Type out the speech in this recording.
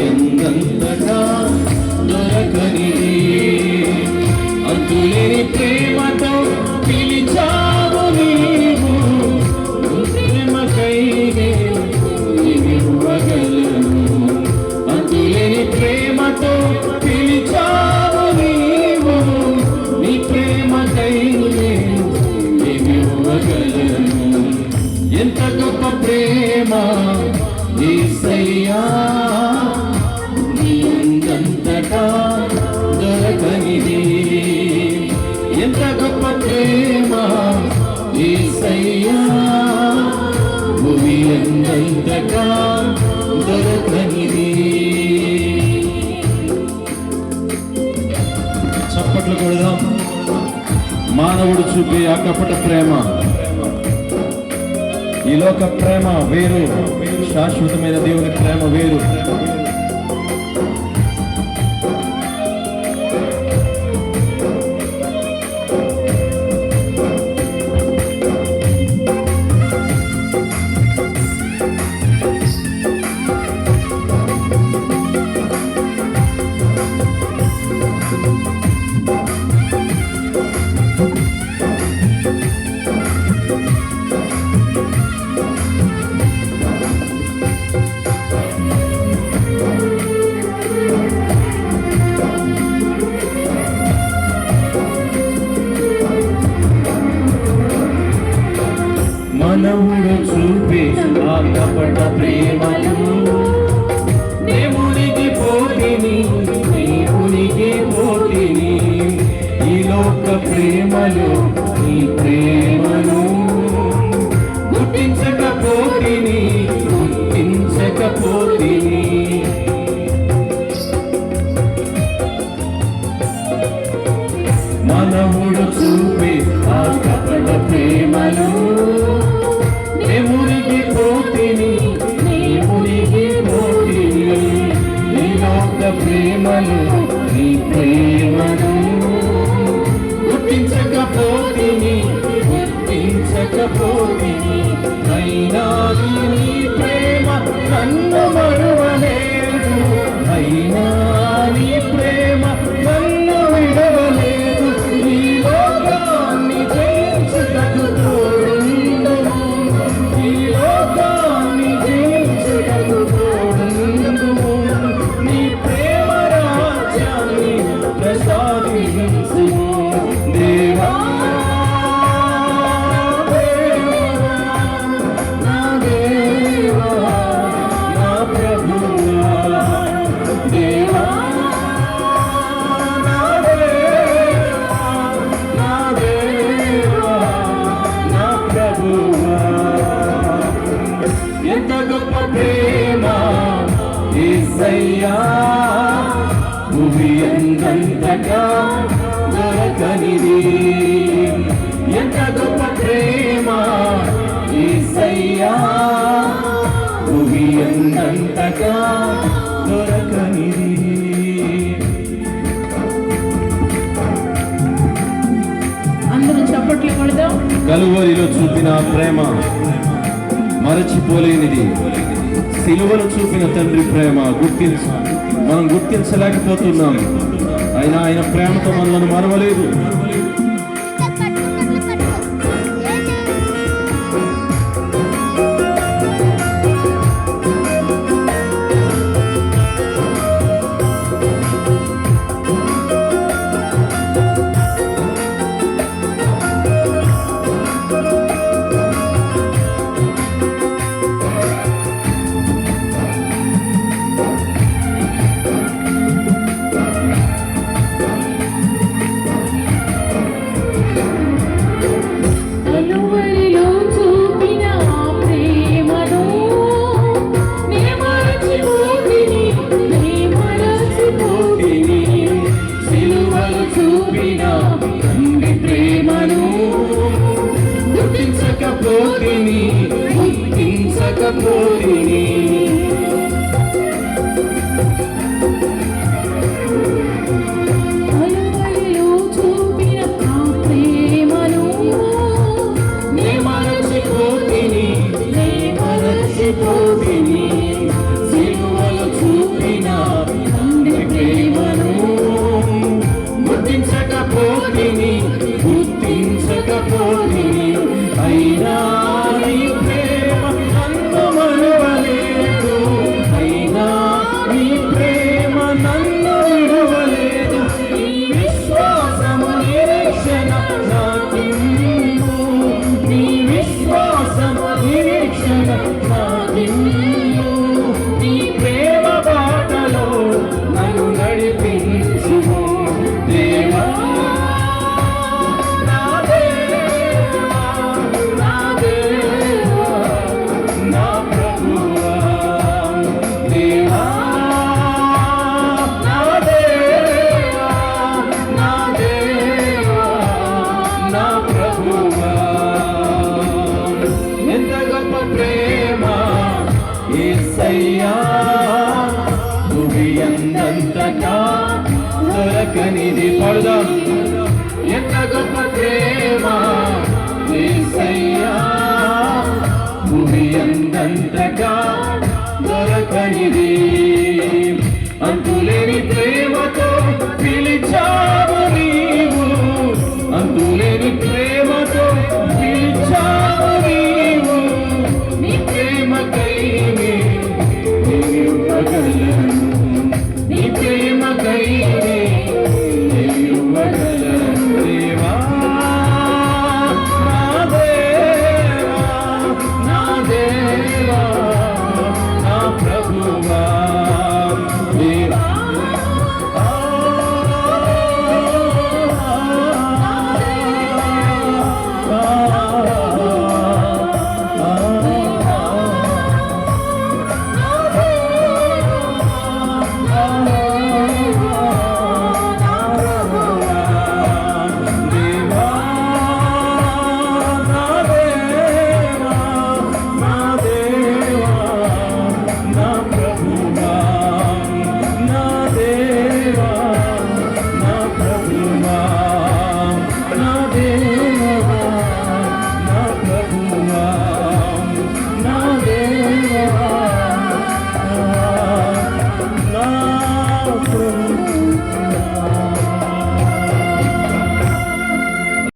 ఎందంతటా దొరకనిది అంతులేని ప్రేమతో మానవుడు చూపే ఆ కపట ప్రేమ. ఈ లోక ప్రేమ వేరు. శాశ్వతమైన దేవుని ప్రేమ వేరు. ప్రేమను నీ ప్రేమ. ఎంత గొప్ప ప్రేమ ఏసయ్యా భూమి ఎంతంతగా దొరకనిది ఎంత గొప్ప ప్రేమ ఏసయ్యా భూమి ఎంతంతగా దొరకనిది అందరూ చప్పట్లు కొడదాం. కలువరిలో చూపిన ప్రేమ. మరచిపోలేనిది. సిలువలో చూపిన తండ్రి ప్రేమ గుర్తించు మనం గుర్తించలేకపోతున్నాం. అయినా ఆయన ప్రేమతో మనల్ని మరవలేదు. கபூரினி Hakkın idi pardon